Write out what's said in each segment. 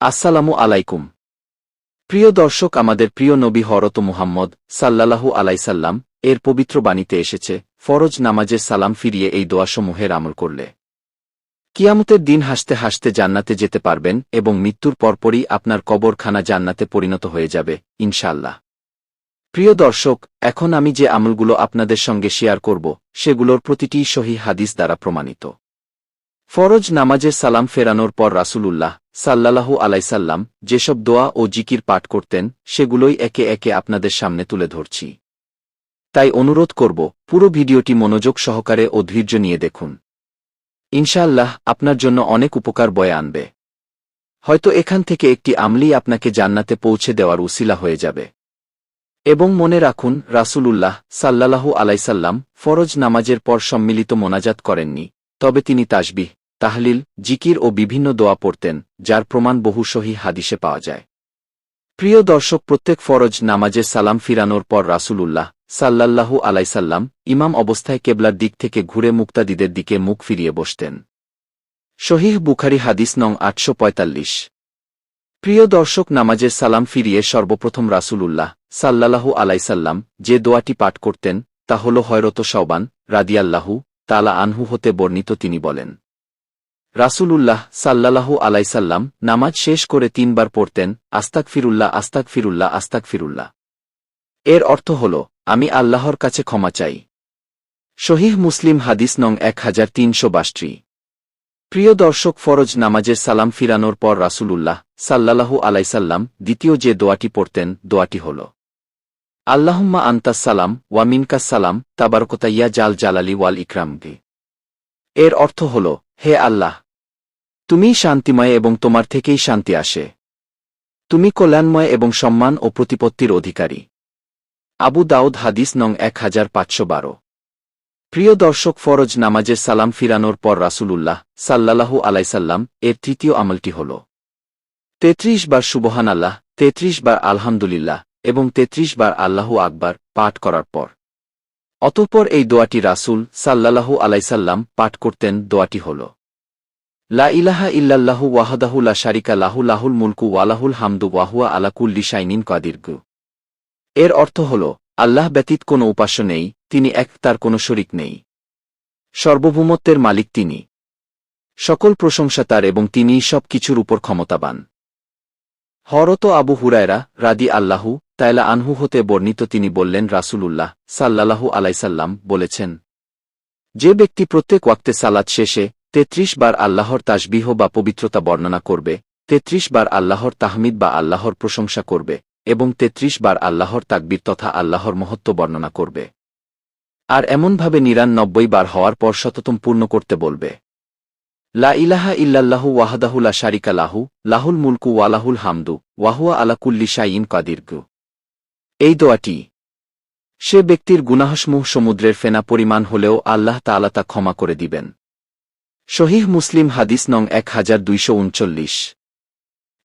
আসসালামু আলাইকুম। প্রিয় দর্শক, আমাদের প্রিয় নবী হরত মুহাম্মদ সাল্লাল্লাহু আলাইসাল্লাম এর পবিত্র বাণীতে এসেছে, ফরজ নামাজের সালাম ফিরিয়ে এই দোয়াসমূহের আমল করলে। কিয়ামতের দিন হাসতে হাসতে জান্নাতে যেতে পারবেন এবং মৃত্যুর পরপরই আপনার কবরখানা জান্নাতে পরিণত হয়ে যাবে ইনশাল্লাহ প্রিয় দর্শক, এখন আমি যে আমলগুলো আপনাদের সঙ্গে শেয়ার করব, সেগুলোর প্রতিটি সহি হাদিস দ্বারা প্রমাণিত। ফরজ নামাজের সালাম ফেরানোর পর রাসূলুল্লাহ সাল্লাল্লাহু আলাইসাল্লাম যেসব দোয়া ও জিকির পাঠ করতেন, সেগুলোই একে একে আপনাদের সামনে তুলে ধরছি। তাই অনুরোধ করব, পুরো ভিডিওটি মনোযোগ সহকারে ও ধৈর্য নিয়ে দেখুন। ইনশাআল্লাহ, আপনার জন্য অনেক উপকার বয়ে আনবে। হয়তো এখান থেকে একটি আমলি আপনাকে জান্নাতে পৌঁছে দেওয়ার উসিলা হয়ে যাবে। এবং মনে রাখুন, রাসূলুল্লাহ সাল্লাল্লাহু আলাইসাল্লাম ফরজ নামাজের পর সম্মিলিত মোনাজাত করেননি, তবে তিনি তাসবিহ তাহলিল, জিকির ও বিভিন্ন দোয়া পড়তেন, যার প্রমাণ বহু সহি হাদিসে পাওয়া যায়। প্রিয় দর্শক, প্রত্যেক ফরজ নামাজে সালাম ফিরানোর পর রাসূলুল্লাহ সাল্লাল্লাহু আলাইসাল্লাম ইমাম অবস্থায় কেবলার দিক থেকে ঘুরে মুক্তাদিদের দিকে মুখ ফিরিয়ে বসতেন। শহীহ বুখারি হাদিস নং আটশো পঁয়তাল্লিশ। প্রিয় দর্শক নামাজের সালাম ফিরিয়ে সর্বপ্রথম রাসূলুল্লাহ সাল্লাল্লাহু আলাইসাল্লাম যে দোয়াটি পাঠ করতেন, তা হল হয়রত সওবান রাদিয়াল্লাহু তালা আনহু হতে বর্ণিত তিনি বলেন। রাসূলুল্লাহ সাল্লাল্লাহু আলাইসাল্লাম নামাজ শেষ করে তিনবার পড়তেন আস্তাক ফিরুল্লাহ আস্তাক ফিরুল্লাহ আস্তাক ফিরুল্লাহ এর অর্থ হল, আমি আল্লাহর কাছে ক্ষমা চাই। শহীহ মুসলিম হাদিস নং এক হাজার তিনশো বাষ্ট্রি প্রিয় দর্শক, ফরজ নামাজের সালাম ফিরানোর পর রাসূলুল্লাহ সাল্লাল্লাহু আলাইসাল্লাম দ্বিতীয় যে দোয়াটি পড়তেন, দোয়াটি হল, আল্লাহুম্মা আন্তাস সালাম ওয়ামিনকাস সালাম তাবারকতাইয়া জাল জালালি ওয়াল ইকরামগে এর অর্থ হল, হে আল্লাহ তুমিই শান্তিময় এবং তোমার থেকেই শান্তি আসে। তুমি কল্যাণময় এবং সম্মান ও প্রতিপত্তির অধিকারী। আবু দাউদ হাদিস নং এক হাজার পাঁচশো বারো। প্রিয় দর্শক, ফরজ নামাজের সালাম ফিরানোর পর রাসূলুল্লাহ সাল্লাল্লাহু আলাইসাল্লাম এর তৃতীয় আমলটি হল তেত্রিশ বার সুবহান আল্লাহ তেত্রিশ বার আলহামদুলিল্লাহ এবং তেত্রিশ বার আল্লাহু আকবার পাঠ করার পর। অতঃপর এই দোয়াটি রাসূল সাল্লাল্লাহু আলাইসাল্লাম পাঠ করতেন, দোয়াটি হল লা ইলাহা ইল্লাল্লাহু ওয়াহাদাহু লা শারিকা লাহু, লাহুল মুলকু ওয়ালাহুল হামদু ওয়াহুয়া আলাকুল্লি শাইনিন কাদিরগু এর অর্থ হল, আল্লাহ ব্যতীত কোনো উপাস্য নেই, তিনি এক, তার কোনো শরিক নেই। সর্বভৌমত্বের মালিক তিনি। সকল প্রশংসা তার এবং তিনিই সব কিছুর উপর ক্ষমতাবান। হরত আবু হুরায়রা রাদি আল্লাহু তাইলা আনহু হতে বর্ণিত তিনি বললেন, রাসূলুল্লাহ সাল্লাহু আলাইসাল্লাম বলেছেন, যে ব্যক্তি প্রত্যেক ওয়াক্তে সালাত শেষে তেত্রিশ বার আল্লাহর তাসবিহ বা পবিত্রতা বর্ণনা করবে, তেত্রিশ বার আল্লাহর তাহমিদ বা আল্লাহর প্রশংসা করবে, এবং তেত্রিশ বার আল্লাহর তাকবির তথা আল্লাহর মহত্ব বর্ণনা করবে। আর এমনভাবে নিরানব্বই বার হওয়ার পর শততম পূর্ণ করতে বলবে। লা ইলাহা ইল্লাল্লাহু ওয়াহাদাহু লা শারিকা লাহু, লাহুল মুলকু ওয়ালাহুল হামদু ওয়াহুয়া আলাকুল্লি শাইন কাদিরগু এই দোয়াটি, সে ব্যক্তির গুনাহসমূহ সমুদ্রের ফেনা পরিমাণ হলেও আল্লাহ তাআলা তা ক্ষমা করে দিবেন। শহীহ মুসলিম হাদিস নং এক হাজার দুইশো উনচল্লিশ।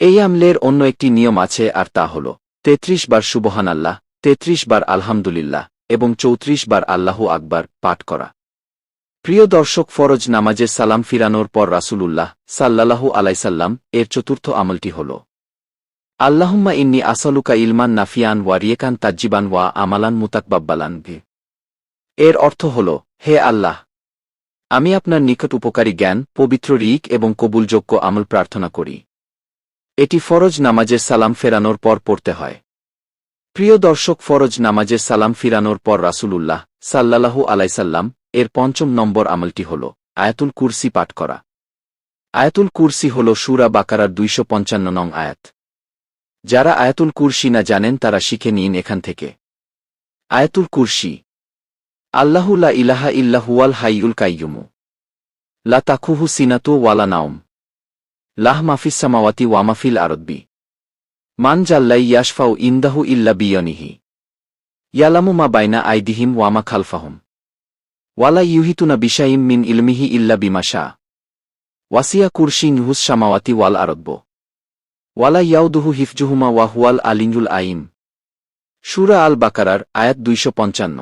এই আমলের অন্য একটি নিয়ম আছে আর তা হল, তেত্রিশ বার সুবহান আল্লাহ তেত্রিশ বার আলহামদুলিল্লাহ এবং চৌত্রিশ বার আল্লাহু আকবার পাঠ করা। প্রিয় দর্শক, ফরজ নামাজের সালাম ফিরানোর পর রাসূলুল্লাহ সাল্লাল্লাহু আলাইসাল্লাম এর চতুর্থ আমলটি হল, আল্লাহুম্মা ইন্নি আসালুকা ইলমান নাফিয়ান ওয়া রিয়েকান তাজ্জিবান ওয়া আমালান মুতাকবাব্বালান এর অর্থ হল, হে আল্লাহ আমি আপনার নিকট উপকারী জ্ঞান, পবিত্র রিক এবং কবুলযোগ্য আমল প্রার্থনা করি। এটি ফরজ নামাজের সালাম ফেরানোর পর পড়তে হয়। প্রিয় দর্শক, ফরজ নামাজের সালাম ফিরানোর পর রাসূলুল্লাহ সাল্লাল্লাহু আলাইসাল্লাম এর পঞ্চম নম্বর আমলটি হল আয়াতুল কুরসি পাঠ করা। আয়াতুল কুরসি হল সুরা বাকারার দুইশো পঞ্চান্ন নং আয়াত। যারা আয়াতুল কুরসি না জানেন তারা শিখে নিন এখান থেকে। আয়াতুল কুরসি আল্লাহু লা ইলাহা ইল্লাহুয়াল হাইউল কাইয়ুমু। লা তাকুহু সিনাতু ওয়ালা নাওম। লাহ মাফিস সামাওয়াতি ওয়ামাফিল আরব্বি মান জাল্লাই ইয়াশফাউ ইন্দাহু ইল্লা বিয়নিহি। ইয়ালামু মা বাইনা আইদিহিম ওয়ামা খালফাহুম। ওয়ালা ইউহিতুনা বিশাইম মিন ইলমিহি ইল্লা বিমাশা ওয়াসিয়া কুরশি নুহুস সামাওয়াতি ওয়াল আরব্ব ওয়ালা ইয়াউদুহু হিফজুহুমা ওয়াহুয়াল আলিঙ্গুল আইম। সুরা আল বাকারার আয়াত দুইশো পঞ্চান্ন।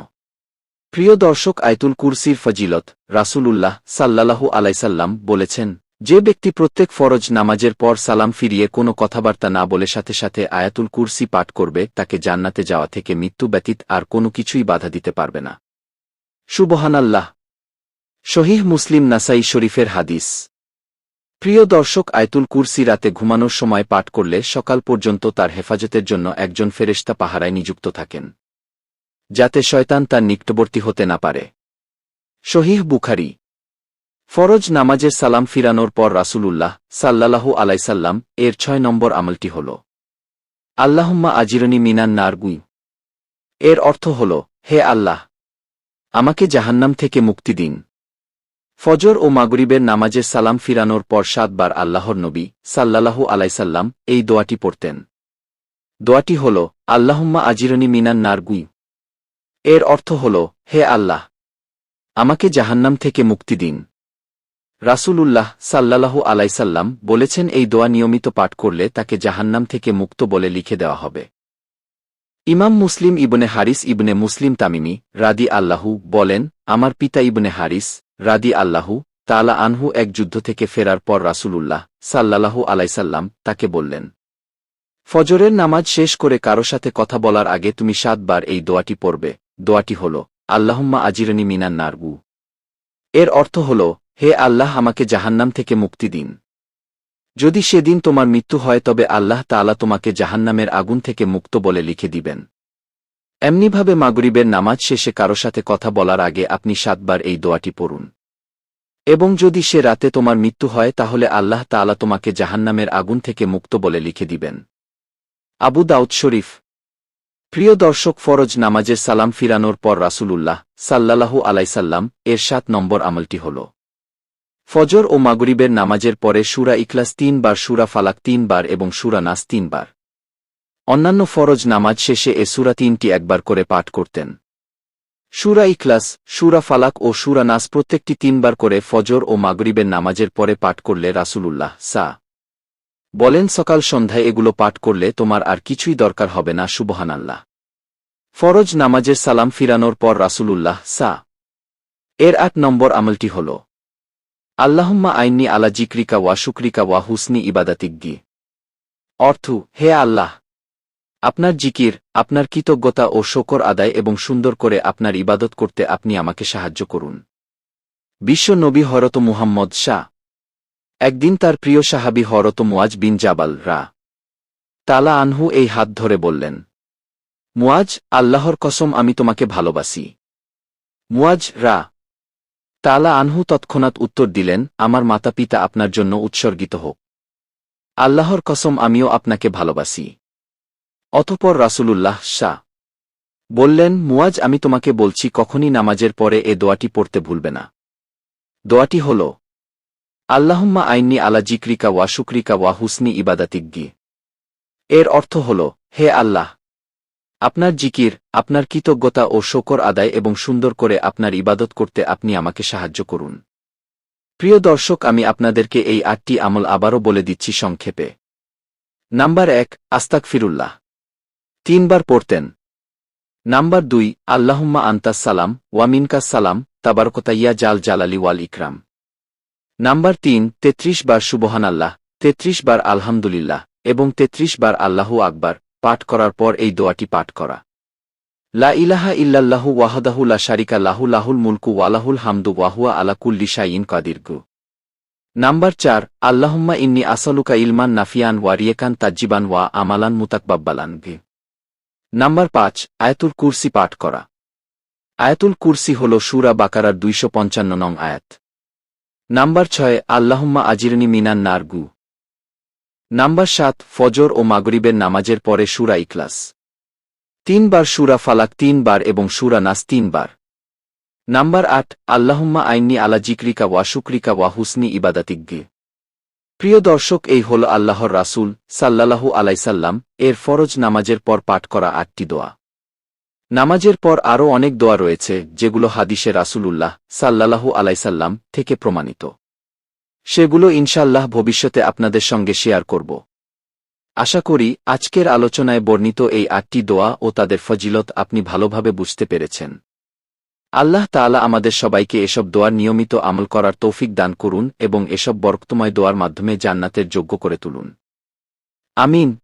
প্রিয় দর্শক আয়তুল কুরসির ফজিলত, রাসূলুল্লাহ সাল্লাল্লাহু আলাইসাল্লাম বলেছেন, যে ব্যক্তি প্রত্যেক ফরজ নামাজের পর সালাম ফিরিয়ে কোনো কথাবার্তা না বলে সাথে সাথে আয়াতুল কুরসি পাঠ করবে, তাকে জান্নাতে যাওয়া থেকে মৃত্যু ব্যতীত আর কোনো কিছুই বাধা দিতে পারবে না। সুবহানাল্লাহ। শহীহ মুসলিম নাসাই শরীফের হাদিস। প্রিয় দর্শক, আয়তুল কুরসি রাতে ঘুমানোর সময় পাঠ করলে সকাল পর্যন্ত তার হেফাজতের জন্য একজন ফেরেশতা পাহারায় নিযুক্ত থাকেন। যাতে শয়তান তার নিকটবর্তী হতে না পারে। শহীহ বুখারি। ফরজ নামাজের সালাম ফিরানোর পর রাসূলুল্লাহ সাল্লাল্লাহু আলাইসাল্লাম এর ছয় নম্বর আমলটি হল, আল্লাহুম্মা আজিরনি মিনান নারগুই এর অর্থ হল, হে আল্লাহ, আমাকে জাহান্নাম থেকে মুক্তি দিন। ফজর ও মাগরিবের নামাজের সালাম ফিরানোর পর সাতবার আল্লাহর নবী সাল্লাল্লাহু আলাইসাল্লাম এই দোয়াটি পড়তেন। দোয়াটি হল, আল্লাহুম্মা আজিরনি মিনান নারগুই এর অর্থ হল, হে আল্লাহ, আমাকে জাহান্নাম থেকে মুক্তি দিন। রাসূলুল্লাহ সাল্লাল্লাহু আলাইসাল্লাম বলেছেন, এই দোয়া নিয়মিত পাঠ করলে তাকে জাহান্নাম থেকে মুক্ত বলে লিখে দেওয়া হবে। ইমাম মুসলিম ইবনে হারিস ইবনে মুসলিম তামিমি রাদি আল্লাহু বলেন, আমার পিতা ইবনে হারিস রাদি আল্লাহু তালা আনহু এক যুদ্ধ থেকে ফেরার পর রাসূলুল্লাহ সাল্লাল্লাহু আলাইসাল্লাম তাকে বললেন, ফজরের নামাজ শেষ করে কারও সাথে কথা বলার আগে তুমি সাতবার এই দোয়াটি পড়বে। দোয়াটি হল, আল্লাহুম্মা আজিরনি মিনান নারগু এর অর্থ হল, হে আল্লাহ, আমাকে জাহান্নাম থেকে মুক্তি দিন। যদি সেদিন তোমার মৃত্যু হয়, তবে আল্লাহ তাআলা তোমাকে জাহান্নামের আগুন থেকে মুক্ত বলে লিখে দিবেন। এমনিভাবে মাগরিবের নামাজ শেষে কারও সাথে কথা বলার আগে আপনি সাতবার এই দোয়াটি পড়ুন। এবং যদি সে রাতে তোমার মৃত্যু হয়, তাহলে আল্লাহ তাআলা তোমাকে জাহান্নামের আগুন থেকে মুক্ত বলে লিখে দিবেন। আবু দাউদ শরীফ প্রিয় দর্শক ফরজ নামাজের সালাম ফিরানোর পর রাসূলুল্লাহ সাল্লাল্লাহু আলাইসাল্লাম এর সাত নম্বর আমলটি হল। ফজর ও মাগরিবের নামাজের পরে সুরা ইখলাস তিনবার, সুরা ফালাক তিনবার এবং সুরা নাস তিনবার। অন্যান্য ফরজ নামাজ শেষে এ সুরা তিনটি একবার করে পাঠ করতেন। সুরা ইখলাস, সুরা ফালাক ও সুরা নাস প্রত্যেকটি তিনবার করে ফজর ও মাগরিবের নামাজের পরে পাঠ করলে রাসূলুল্লাহ সা বলেন, সকাল সন্ধ্যায় এগুলো পাঠ করলে তোমার আর কিছুই দরকার হবে না, সুবহানাল্লাহ। ফরজ নামাজের সালাম ফিরানোর পর রাসূলুল্লাহ, সা। এর আট নম্বর আমলটি হল, আল্লাহম্মা আইননি আলা জিক্রিকা ওয়া শুক্রিকা ওয়া হুসনি ইবাদাতিজ্ঞি অর্থ, হে আল্লাহ, আপনার জিকির, আপনার কৃতজ্ঞতা ও শকর আদায় এবং সুন্দর করে আপনার ইবাদত করতে আপনি আমাকে সাহায্য করুন। বিশ্ব নবী হরত মুহাম্মদ শাহ একদিন তার প্রিয় সাহাবি হরত মুয়াজ বিন জাবাল রা তালা আনহু এই হাত ধরে বললেন মুয়াজ আল্লাহর কসম আমি তোমাকে ভালোবাসি। মুয়াজ রা তালা আনহু তৎক্ষণাৎ উত্তর দিলেন, আমার মাতা পিতা আপনার জন্য উৎসর্গিত হোক। আল্লাহর কসম আমিও আপনাকে ভালোবাসি। অতপর রাসূলুল্লাহ শাহ বললেন মুয়াজ আমি তোমাকে বলছি কখনই নামাজের পরে এ দোয়াটি পড়তে ভুলবে না। দোয়াটি হল আল্লাহুম্মা আইননি আলা জিক্রিকা ওয়া শুক্রিকা ওয়া হুসনি ইবাদাতিজ্ঞি এর অর্থ হল, হে আল্লাহ! আপনার জিকির, আপনার কৃতজ্ঞতা ও শকর আদায় এবং সুন্দর করে আপনার ইবাদত করতে আপনি আমাকে সাহায্য করুন। প্রিয় দর্শক, আমি আপনাদেরকে এই আটটি আমল আবারও বলে দিচ্ছি সংক্ষেপে। নাম্বার এক আস্তাক ফিরুল্লাহ তিনবার পড়তেন। নাম্বার দুই, আল্লাহুম্মা আন্তাস সালাম ওয়ামিনকাস সালাম, তাবারকতাইয়া জাল জালালি ওয়াল ইকরাম। নাম্বার তিন, তেত্রিশ বার সুবহান আল্লাহ তেত্রিশ বার আলহামদুলিল্লাহ, এবং তেত্রিশ বার আল্লাহু আকবার, পাঠ করার পর এই দোয়াটি পাঠ করা। লা ইলাহা ইল্লাল্লাহু ওয়াহাদাহু লা শারিকা লাহু, লাহুল মুলকু ওয়ালাহুল হামদু ওয়াহুয়া আলা কুল্লি শাইইন কাদিরগু নাম্বার চার, আল্লাহুম্মা ইন্নি আসালুকা ইলমান নাফিয়ান ওয়া রিয়েকান তাজ্জিবান ওয়া আমালান মুতাকবাব্বালান গে। নাম্বার পাঁচ, আয়াতুল কুরসি পাঠ করা। আয়াতুল কুরসি হল সুরা বাকারার দুইশো পঞ্চান্ন নং আয়াত। নাম্বার ছয়, আল্লাহুম্মা আজিরনি মিনান নারগু। নাম্বার সাত, ফজর ও মাগরিবের নামাজের পরে সুরা ইখলাস। তিনবার সুরা ফালাক তিনবার এবং সুরা নাস তিনবার। নাম্বার আট, আল্লাহুম্মা আইননি আলা জিক্রিকা ওয়া শুক্রিকা ওয়া হুসনি ইবাদাতিজ্ঞে প্রিয় দর্শক, এই হল আল্লাহর রাসূল সাল্লাল্লাহু আলাইসাল্লাম এর ফরজ নামাজের পর পাঠ করা আটটি দোয়া। নামাজের পর আরও অনেক দোয়া রয়েছে, যেগুলো হাদিসে রাসূলুল্লাহ সাল্লাল্লাহু আলাইসাল্লাম থেকে প্রমাণিত। সেগুলো ইনশাল্লাহ ভবিষ্যতে আপনাদের সঙ্গে শেয়ার করব। আশা করি আজকের আলোচনায় বর্ণিত এই আটটি দোয়া ও তাদের ফজিলত আপনি ভালোভাবে বুঝতে পেরেছেন। আল্লাহ তাআলা আমাদের সবাইকে এসব দোয়ার নিয়মিত আমল করার তৌফিক দান করুন এবং এসব বরক্তময় দোয়ার মাধ্যমে জান্নাতের যোগ্য করে তুলুন। আমিন।